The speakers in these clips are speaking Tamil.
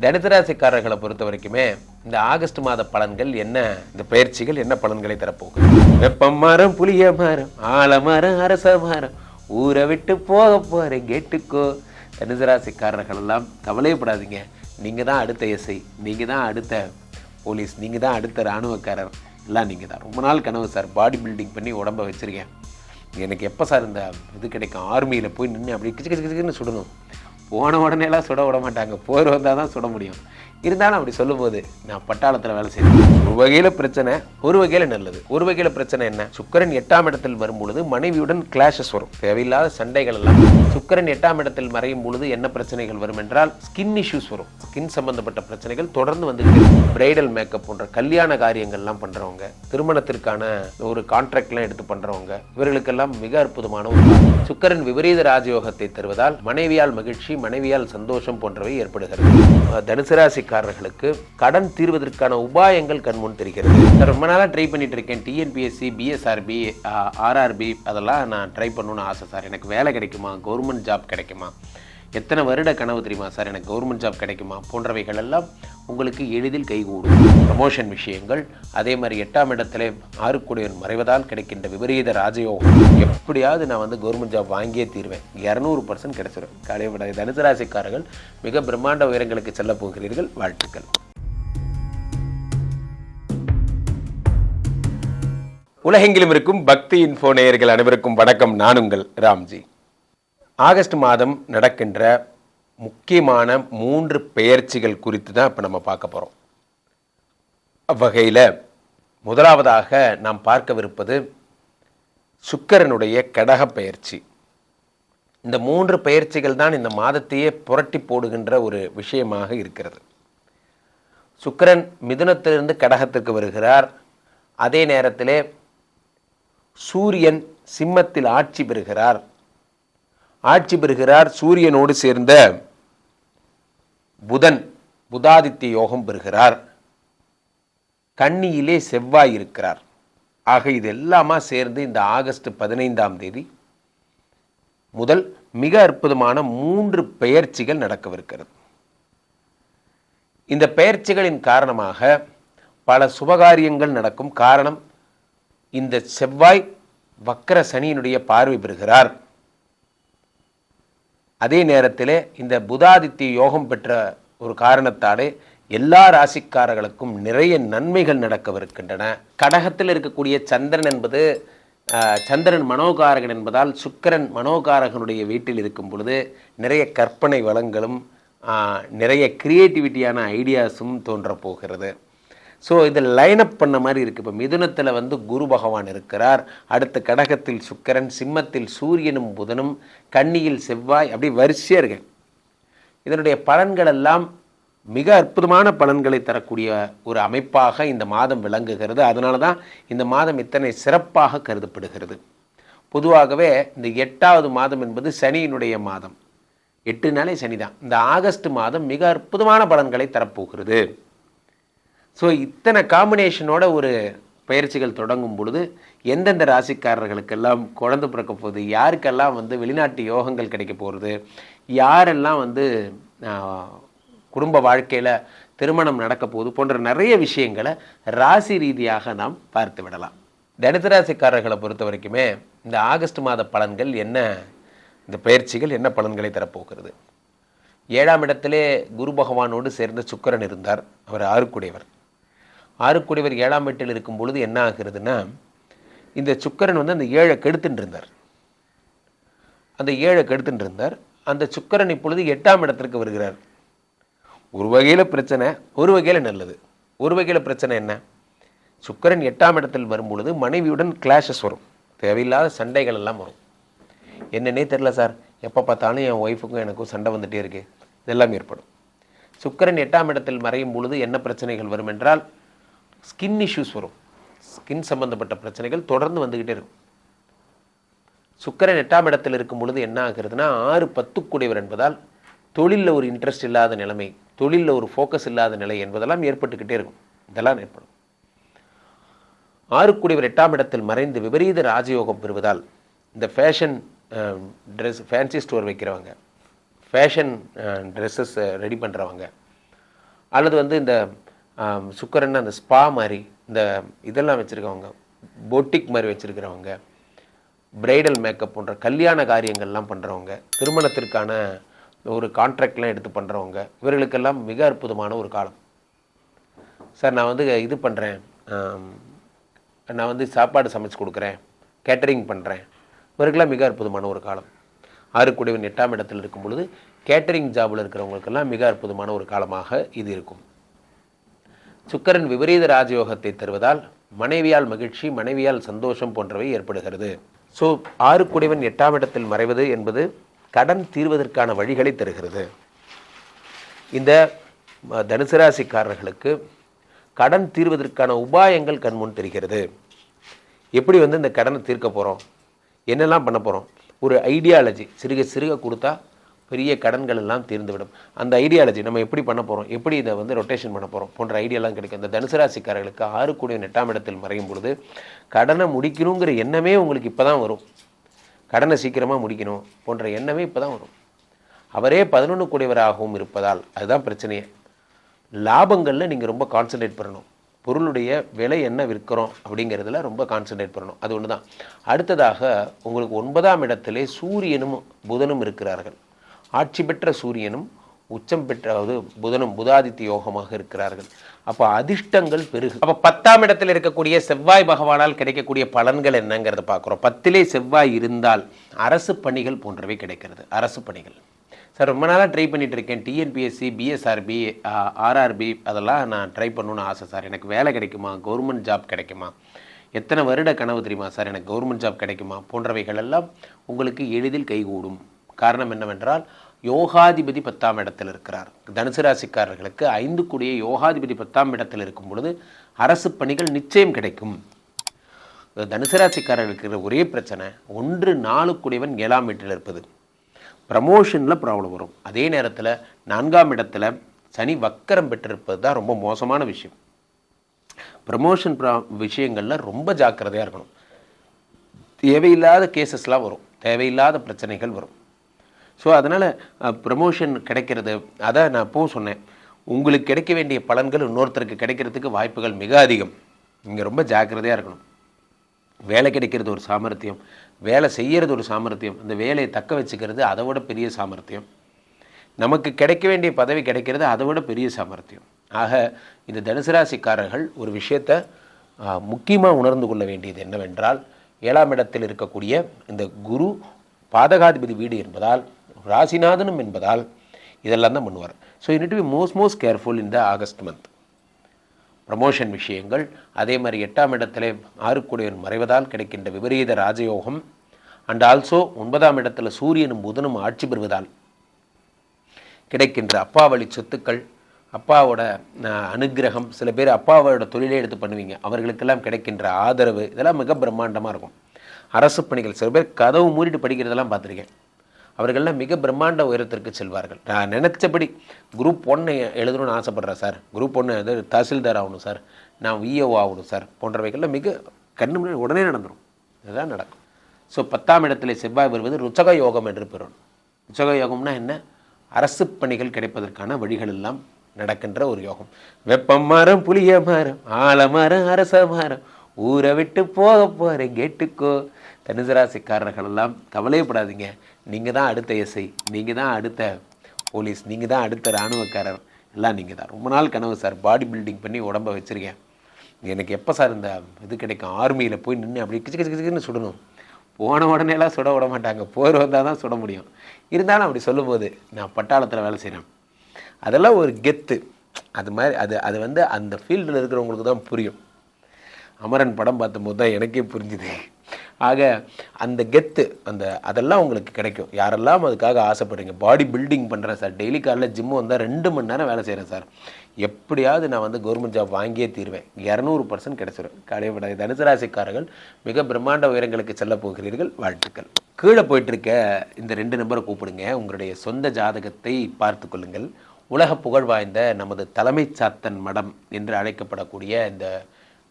தனுசராசிக்காரர்களை பொறுத்த வரைக்குமே இந்த ஆகஸ்ட் மாத பலன்கள் என்ன இந்த பயிற்சிகள் என்ன பலன்களை தரப்போகுது? வெப்பம் மரம் புளிய மரம் மாறும் அரச மரம் ஊரை விட்டு போக போறேன் கேட்டுக்கோ. தனுசராசிக்காரர்கள் எல்லாம் கவலையப்படாதீங்க. நீங்கள் தான் அடுத்த எஸ்ஐ நீங்கள் தான் அடுத்த போலீஸ் நீங்கள் தான் அடுத்த இராணுவக்காரர். எல்லாம் நீங்கள் தான். ரொம்ப நாள் கனவு சார் பாடி பில்டிங் பண்ணி உடம்ப வச்சுருக்கேன். எனக்கு எப்போ சார் இந்த இது கிடைக்கும்? ஆர்மியில் போய் நின்று அப்படி கிச்சு கிச்சு கிச்சுன்னு சுடணும். போன உடனேலாம் சுட விட மாட்டாங்க. போர் வந்தால் தான் சுட முடியும். இருந்தாலும் அப்படி சொல்லும்போது நான் பட்டாளத்தில் வேலை செய்யணும் ஒரு வகையில் பிரச்சனை ஒரு வகையில் நல்லது. ஒரு வகையில் பிரச்சனை என்ன? சுக்கரன் எட்டாம் இடத்தில் வரும் பொழுது மனைவியுடன் கிளாஷஸ் வரும். தேவையில்லாத சண்டைகள் எல்லாம். சுக்கரன் எட்டாம் இடத்தில் மறையும் பொழுது என்ன பிரச்சனைகள் வரும் என்றால் ஸ்கின் இஷ்யூஸ் வரும். ஸ்கின் சம்பந்தப்பட்ட பிரச்சனைகள் தொடர்ந்து வந்து பிரைடல் மேக்கப் போன்ற கல்யாண காரியங்கள்லாம் பண்ணுறவங்க திருமணத்திற்கான ஒரு கான்ட்ராக்ட்லாம் எடுத்து பண்ணுறவங்க இவர்களுக்கெல்லாம் மிக அற்புதமான ஒரு சுக்கரன் விபரீத ராஜயோகத்தை தருவதால் மனைவியால் மகிழ்ச்சி மனைவியால் சந்தோஷம் போன்றவை ஏற்படுகிறது. தனுசு ராசிக்கு ராசிக்காரர்களுக்கு கடன் தீர்வதற்கான உபாயங்கள் கண்முன் தெரிகிறது. சார் ரொம்ப நாளாக ட்ரை பண்ணிட்டு இருக்கேன் டிஎன்பிஎஸ்சி பிஎஸ்ஆர்பி ஆர்ஆர்பி அதெல்லாம் நான் ட்ரை பண்ணணும்னு ஆசை சார். எனக்கு வேலை கிடைக்குமா? கவர்மெண்ட் ஜாப் கிடைக்குமா? எத்தனை வருட கனவு தெரியுமா சார்? எனக்கு கவர்மெண்ட் ஜாப் கிடைக்குமா? போன்றவைகள் எல்லாம் உங்களுக்கு எளிதில் கைகூடும். ப்ரமோஷன் விஷயங்கள் அதே மாதிரி எட்டாம் இடத்துல ஆறுக்குடியன் மறைவதால் கிடைக்கின்ற விபரீத ராஜயோகம். எப்படியாவது நான் வந்து கவர்மெண்ட் ஜாப் வாங்கியே தீர்வேன். இரநூறு பர்சன்ட் கிடைச்சிடும் கலைப்படாது தனுசு ராசிக்காரர்கள் மிக பிரம்மாண்ட உயரங்களுக்கு செல்ல போகிறீர்கள். வாழ்த்துக்கள். உலகெங்கிலும் இருக்கும் பக்தி இன்ஃபோ நேயர்கள் அனைவருக்கும் வணக்கம். நான் உங்கள் ராம்ஜி. ஆகஸ்ட் மாதம் நடக்கின்ற முக்கியமான மூன்று பெயர்ச்சிகள் குறித்து தான் இப்போ நம்ம பார்க்க போகிறோம் அவ்வகையில் முதலாவதாக நாம் பார்க்கவிருப்பது சுக்கரனுடைய கடக பெயர்ச்சி. இந்த மூன்று பெயர்ச்சிகள் தான் இந்த மாதத்தையே புரட்டி போடுகின்ற ஒரு விஷயமாக இருக்கிறது. சுக்கிரன் மிதுனத்திலிருந்து கடகத்திற்கு வருகிறார். அதே நேரத்திலே சூரியன் சிம்மத்தில் ஆட்சி பெறுகிறார். ஆட்சி பெறுகிறார் சூரியனோடு சேர்ந்த புதன் புதாதித்ய யோகம் பெறுகிறார். கன்னியிலே செவ்வாய் இருக்கிறார். ஆக இது எல்லாமா சேர்ந்து இந்த ஆகஸ்ட் பதினைந்தாம் தேதி முதல் மிக அற்புதமான மூன்று பெயர்ச்சிகள் நடக்கவிருக்கிறது. இந்த பெயர்ச்சிகளின் காரணமாக பல சுபகாரியங்கள் நடக்கும் காரணம் இந்த செவ்வாய் வக்கர சனியினுடைய பார்வை பெறுகிறார். அதே நேரத்தில் இந்த புதாதித்ய யோகம் பெற்ற ஒரு காரணத்தாலே எல்லா ராசிக்காரர்களுக்கும் நிறைய நன்மைகள் நடக்கவிருக்கின்றன. கடகத்தில் இருக்கக்கூடிய சந்திரன் என்பது சந்திரன் மனோகாரகன் என்பதால் சுக்கிரன் மனோகாரகனுடைய வீட்டில் இருக்கும் பொழுது நிறைய கற்பனை வளங்களும் நிறைய கிரியேட்டிவிட்டியான ஐடியாஸும் தோன்றப் போகிறது. ஸோ இது லைனப் பண்ண மாதிரி இருக்குது இப்போ மிதுனத்தில் வந்து குரு பகவான் இருக்கிறார். அடுத்த கடகத்தில் சுக்கிரன் சிம்மத்தில் சூரியனும் புதனும் கன்னியில் செவ்வாய் அப்படி வரிசையாக இருக்கு. இதனுடைய பலன்கள் எல்லாம் மிக அற்புதமான பலன்களை தரக்கூடிய ஒரு அமைப்பாக இந்த மாதம் விளங்குகிறது. அதனால தான் இந்த மாதம் இத்தனை சிறப்பாக கருதப்படுகிறது. பொதுவாகவே இந்த எட்டாவது மாதம் என்பது சனியினுடைய மாதம். எட்டு நாளே சனி தான் இந்த ஆகஸ்ட் மாதம் மிக அற்புதமான பலன்களை தரப்போகிறது. ஸோ இத்தனை காம்பினேஷனோட ஒரு பயிற்சிகள் தொடங்கும் பொழுது எந்தெந்த ராசிக்காரர்களுக்கெல்லாம் குழந்தை பிறக்க போகுது யாருக்கெல்லாம் வந்து வெளிநாட்டு யோகங்கள் கிடைக்க போகிறது யாரெல்லாம் வந்து குடும்ப வாழ்க்கையில் திருமணம் நடக்க போகுது போன்ற நிறைய விஷயங்களை ராசி ரீதியாக நாம் பார்த்து விடலாம். தனுசு ராசிக்காரர்களை பொறுத்த வரைக்குமே இந்த ஆகஸ்ட் மாத பலன்கள் என்ன இந்த பயிற்சிகள் என்ன பலன்களை தரப்போகிறது? ஏழாம் இடத்திலே குரு பகவானோடு சேர்ந்த சுக்கிரன் இருந்தார். அவர் ஆறுக்குடையவர். ஆறுக்குடிவர் ஏழாம் வீட்டில் இருக்கும் பொழுது என்ன ஆகுறதுன்னா இந்த சுக்கிரன் வந்து அந்த ஏழை கெடுத்துட்டு இருந்தார் அந்த ஏழை கெடுத்துட்டு இருந்தார் அந்த சுக்கிரன் இப்பொழுது எட்டாம் இடத்திற்கு வருகிறார். ஒரு வகையில் பிரச்சனை ஒரு வகையில் நல்லது. ஒரு வகையில் பிரச்சனை என்ன? சுக்கரன் எட்டாம் இடத்தில் வரும்பொழுது மனைவியுடன் கிளாஷஸ் வரும். தேவையில்லாத சண்டைகள் எல்லாம் வரும். என்னன்னே தெரில சார். எப்போ பார்த்தாலும் என் ஒய்ஃபுக்கும் எனக்கும் சண்டை வந்துகிட்டே இருக்குது இதெல்லாம் ஏற்படும். சுக்கிரன் எட்டாம் இடத்தில் மறையும் பொழுது என்ன பிரச்சனைகள் வரும் என்றால் ஸ்கின் இஷ்யூஸ் வரும். ஸ்கின் சம்மந்தப்பட்ட பிரச்சனைகள் தொடர்ந்து வந்துக்கிட்டே இருக்கும். சுக்கரன் எட்டாம் இடத்தில் இருக்கும் பொழுது என்ன ஆகுறதுனா ஆறு பத்துக்குடையவர் என்பதால் தொழிலில் ஒரு இன்ட்ரெஸ்ட் இல்லாத நிலைமை தொழிலில் ஒரு ஃபோக்கஸ் இல்லாத நிலை என்பதெல்லாம் ஏற்பட்டுக்கிட்டே இருக்கும். இதெல்லாம் ஏற்படும். ஆறுக்குடையவர் எட்டாம் இடத்தில் மறைந்து விபரீத ராஜயோகம் பெறுவதால் இந்த ஃபேஷன் ட்ரெஸ் ஃபேன்சி ஸ்டோர் வைக்கிறவங்க ஃபேஷன் ட்ரெஸ்ஸஸ் ரெடி பண்ணுறவங்க அல்லது வந்து இந்த சுக்கரன் அந்த ஸ்பா மாதிரி இந்த இதெல்லாம் வச்சுருக்கவங்க பொட்டிக் மாதிரி வச்சுருக்கிறவங்க பிரைடல் மேக்கப் போன்ற கல்யாண காரியங்கள்லாம் பண்ணுறவங்க திருமணத்திற்கான ஒரு கான்ட்ராக்ட்லாம் எடுத்து பண்ணுறவங்க இவர்களுக்கெல்லாம் மிக அற்புதமான ஒரு காலம். சார் நான் வந்து இது பண்ணுறேன் நான் வந்து சாப்பாடு சமைச்சு கொடுக்குறேன் கேட்டரிங் பண்ணுறேன் இவருக்கெல்லாம் மிக அற்புதமான ஒரு காலம். ஆறுக்குடிவன் எட்டாம் இடத்தில் இருக்கும் பொழுது கேட்டரிங் ஜாபில் இருக்கிறவங்களுக்கெல்லாம் மிக அற்புதமான ஒரு காலமாக இது இருக்கும். சுக்கரன் விபரீத ராஜயோகத்தை தருவதால் மனைவியால் மகிழ்ச்சி மனைவியால் சந்தோஷம் போன்றவை ஏற்படுகிறது. ஸோ ஆறுக்குடைவன் எட்டாம் இடத்தில் மறைவது என்பது கடன் தீர்வதற்கான வழிகளை தருகிறது. இந்த தனுசு ராசிக்காரர்களுக்கு கடன் தீர்வதற்கான உபாயங்கள் கண்முன் தெரிகிறது. எப்படி வந்து இந்த கடனை தீர்க்க போகிறோம் என்னெல்லாம் பண்ண போகிறோம் ஒரு ஐடியாலஜி சிறுக சிறுக கொடுத்தா பெரிய கடன்கள் எல்லாம் தீர்ந்துவிடும். அந்த ஐடியாலஜி நம்ம எப்படி பண்ண போகிறோம் எப்படி இதை வந்து ரொட்டேஷன் பண்ண போகிறோம் போன்ற ஐடியாலாம் கிடைக்கும். இந்த தனுசு ராசிக்காரர்களுக்கு ஆறு கூடிய எட்டாம் இடத்தில் மறையும் பொழுது கடனை முடிக்கணுங்கிற எண்ணமே உங்களுக்கு இப்போ தான் வரும். கடனை சீக்கிரமாக முடிக்கணும் போன்ற எண்ணமே இப்போ தான் வரும். அவரே பதினொன்று கூடியவராகவும் இருப்பதால் அதுதான் பிரச்சனையே. லாபங்களில் நீங்கள் ரொம்ப கான்சென்ட்ரேட் பண்ணணும். பொருளுடைய விலை என்ன விற்கிறோம் அப்படிங்கிறதுல ரொம்ப கான்சென்ட்ரேட் பண்ணணும். அது ஒன்று தான் அடுத்ததாக உங்களுக்கு ஒன்பதாம் இடத்திலே சூரியனும் புதனும் இருக்கிறார்கள். ஆட்சி பெற்ற சூரியனும் உச்சம் பெற்ற அதாவது புதனும் புதாதித்ய யோகமாக இருக்கிறார்கள். அப்போ அதிர்ஷ்டங்கள் பெருகு. அப்போ பத்தாம் இடத்தில் இருக்கக்கூடிய செவ்வாய் பகவானால் கிடைக்கக்கூடிய பலன்கள் என்னங்கிறத பார்க்குறோம். பத்திலே செவ்வாய் இருந்தால் அரசு பணிகள் போன்றவை கிடைக்கிறது. அரசு பணிகள். சார் ரொம்ப நாளாக ட்ரை பண்ணிட்டு இருக்கேன். டிஎன்பிஎஸ்சி பிஎஸ்ஆர்பி ஆர்ஆர்பி அதெல்லாம் நான் ட்ரை பண்ணணும்னு ஆசை சார். எனக்கு வேலை கிடைக்குமா? கவர்மெண்ட் ஜாப் கிடைக்குமா? எத்தனை வருட கனவு தெரியுமா சார்? எனக்கு கவர்மெண்ட் ஜாப் கிடைக்குமா? போன்றவைகள் எல்லாம் உங்களுக்கு எளிதில் கைகூடும். காரணம் என்னவென்றால் யோகாதிபதி பத்தாம் இடத்தில் இருக்கிறார். தனுசு ராசிக்காரர்களுக்கு ஐந்து கூடிய யோகாதிபதி பத்தாம் இடத்தில் இருக்கும் பொழுது அரசு பணிகள் நிச்சயம் கிடைக்கும். தனுசு ராசிக்காரர்களுக்கு இருக்கிற ஒரே பிரச்சனை ஒன்று நாலு கூடியவன் ஏழாம் வீட்டில் இருப்பது. ப்ரமோஷனில் ப்ராப்ளம் வரும். அதே நேரத்தில் நான்காம் இடத்துல சனி வக்கரம் பெற்றிருப்பது தான் ரொம்ப மோசமான விஷயம். ப்ரமோஷன் ப்ரா விஷயங்களில் ரொம்ப ஜாக்கிரதையாக இருக்கணும். தேவையில்லாத கேசஸ்லாம் வரும். தேவையில்லாத பிரச்சனைகள் வரும். ஸோ அதனால் ப்ரமோஷன் கிடைக்கிறது. அதை நான் அப்பவும் சொன்னேன். உங்களுக்கு கிடைக்க வேண்டிய பலன்கள் இன்னொருத்தருக்கு கிடைக்கிறதுக்கு வாய்ப்புகள் மிக அதிகம். நீங்கள் ரொம்ப ஜாக்கிரதையாக இருக்கணும். வேலை கிடைக்கிறது ஒரு சாமர்த்தியம். வேலை செய்கிறது ஒரு சாமர்த்தியம். அந்த வேலையை தக்க வச்சுக்கிறது அதை விட பெரிய சாமர்த்தியம். நமக்கு கிடைக்க வேண்டிய பதவி கிடைக்கிறது அதை விட பெரிய சாமர்த்தியம். ஆக இந்த தனுசு ராசிக்காரர்கள் ஒரு விஷயத்தை முக்கியமாக உணர்ந்து கொள்ள வேண்டியது என்னவென்றால் ஏழாம் இடத்தில் இருக்கக்கூடிய இந்த குரு பாதகாதிபதி வீடு என்பதால் ராசிநாதனும் என்பதால் இதெல்லாம் தான் பண்ணுவார். So you be most most careful இந்த ஆகஸ்ட் மந்த் ப்ரமோஷன் விஷயங்கள் அதே மாதிரி எட்டாம் இடத்துல ஆறுக்குடையன் மறைவதால் கிடைக்கின்ற விபரீத ராஜயோகம் அண்ட் ஆல்சோ ஒன்பதாம் இடத்துல சூரியனும் புதனும் ஆட்சி பெறுவதால் கிடைக்கின்ற அப்பா வழி சொத்துக்கள் அப்பாவோட அஹ், அனுக்கிரகம் சில பேர் அப்பாவோட தொழிலே எடுத்து பண்ணுவீங்க. அவர்களுக்கெல்லாம் கிடைக்கின்ற ஆதரவு இதெல்லாம் மிக பிரம்மாண்டமாக இருக்கும். அரசு பணிகள் சில பேர் கதவு மூடிட்டு படிக்கிறதெல்லாம் பார்த்துருக்கேன். அவர்கள்லாம் மிக பிரம்மாண்ட உயரத்திற்கு செல்வார்கள். நான் நினச்சபடி குரூப் ஒன்று எழுதணும்னு ஆசைப்பட்றேன் சார். குரூப் ஒன்று இது தாசில்தார் ஆகணும் சார். நான் விஓ ஆகணும் சார். போன்றவைகள்லாம் மிக கண்ணு முன்னாடி உடனே நடந்துடும் இதுதான் நடக்கும். ஸோ பத்தாம் இடத்துல செவ்வாய் வருவது ருச்சக யோகம் என்று பெறும் ருச்சக யோகம்னா என்ன? அரசு பணிகள் கிடைப்பதற்கான வழிகள் எல்லாம் நடக்கின்ற ஒரு யோகம். வெப்பம் மரம் புளிய மரம் ஆலமரம் அரச மரம் ஊரை விட்டு போக போகிறேன் கேட்டுக்கோ தனுசராசிக்காரர்கள் எல்லாம் கவலையப்படாதீங்க. நீங்கள் தான் அடுத்த எஸ்ஐ நீங்கள் தான் அடுத்த போலீஸ் நீங்கள் தான் அடுத்த இராணுவக்காரர் எல்லாம் நீங்கள் தான் ரொம்ப நாள் கனவு சார் பாடி பில்டிங் பண்ணி உடம்ப வச்சுருக்கேன். எனக்கு எப்போ சார் இந்த இது கிடைக்கும்? ஆர்மியில் போய் நின்று அப்படி கிச்சு கிச்சு கிச்சுன்னு சுடணும். போன உடனேலாம் சுட விட மாட்டாங்க. போர் வந்தால் தான் சுட முடியும். இருந்தாலும் அப்படி சொல்லும்போது நான் பட்டாளத்தில் வேலை செய்கிறேன் அதெல்லாம் ஒரு கெத்து. அது மாதிரி அது அது வந்து அந்த ஃபீல்டில் இருக்கிறவங்களுக்கு தான் புரியும். அமரன் படம் பார்த்தபோது தான் எனக்கே புரிஞ்சுது. ஆக அந்த கெத்து அந்த அதெல்லாம் உங்களுக்கு கிடைக்கும். யாரெல்லாம் அதுக்காக ஆசைப்படுறீங்க? பாடி பில்டிங் பண்ணுறேன் சார். டெய்லி காலைல ஜிம்மு வந்தால் ரெண்டு மணி நேரம் வேலை செய்கிறேன் சார். எப்படியாவது நான் வந்து கவர்மெண்ட் ஜாப் வாங்கியே தீருவேன். இரநூறு பர்சன்ட் கிடைச்சிரும். கடைப்படாது தனுசு ராசிக்காரர்கள் மிக பிரம்மாண்ட உயரங்களுக்கு செல்ல போகிறீர்கள். வாழ்த்துக்கள். கீழே போயிட்டுருக்க இந்த ரெண்டு நம்பரை கூப்பிடுங்க. உங்களுடைய சொந்த ஜாதகத்தை பார்த்து கொள்ளுங்கள். உலக புகழ் வாய்ந்த நமது தலைமை சாத்தன் மடம் என்று அழைக்கப்படக்கூடிய இந்த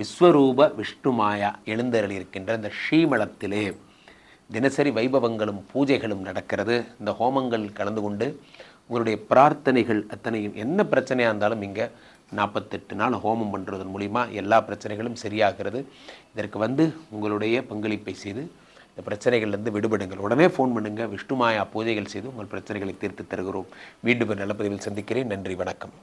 விஸ்வரூப விஷ்ணுமாயா எழுந்தருளியிருக்கின்ற இந்த ஸ்ரீமலத்திலே தினசரி வைபவங்களும் பூஜைகளும் நடக்கிறது. இந்த ஹோமங்கள் கலந்து கொண்டு உங்களுடைய பிரார்த்தனைகள் அத்தனையும் என்ன பிரச்சனையாக இருந்தாலும் இங்கே நாற்பத்தெட்டு நாள் ஹோமம் பண்ணுறதன் மூலிமா எல்லா பிரச்சனைகளும் சரியாகிறது. இதற்கு வந்து உங்களுடைய பங்களிப்பை செய்து இந்த பிரச்சனைகள்லேருந்து விடுபடுங்கள். உடனே ஃபோன் பண்ணுங்கள் விஷ்ணுமாயா பூஜைகள் செய்து உங்கள் பிரச்சனைகளை தீர்த்து தருகிறோம். மீண்டும் ஒரு நல்ல பதிவில் சந்திக்கிறேன். நன்றி. வணக்கம்.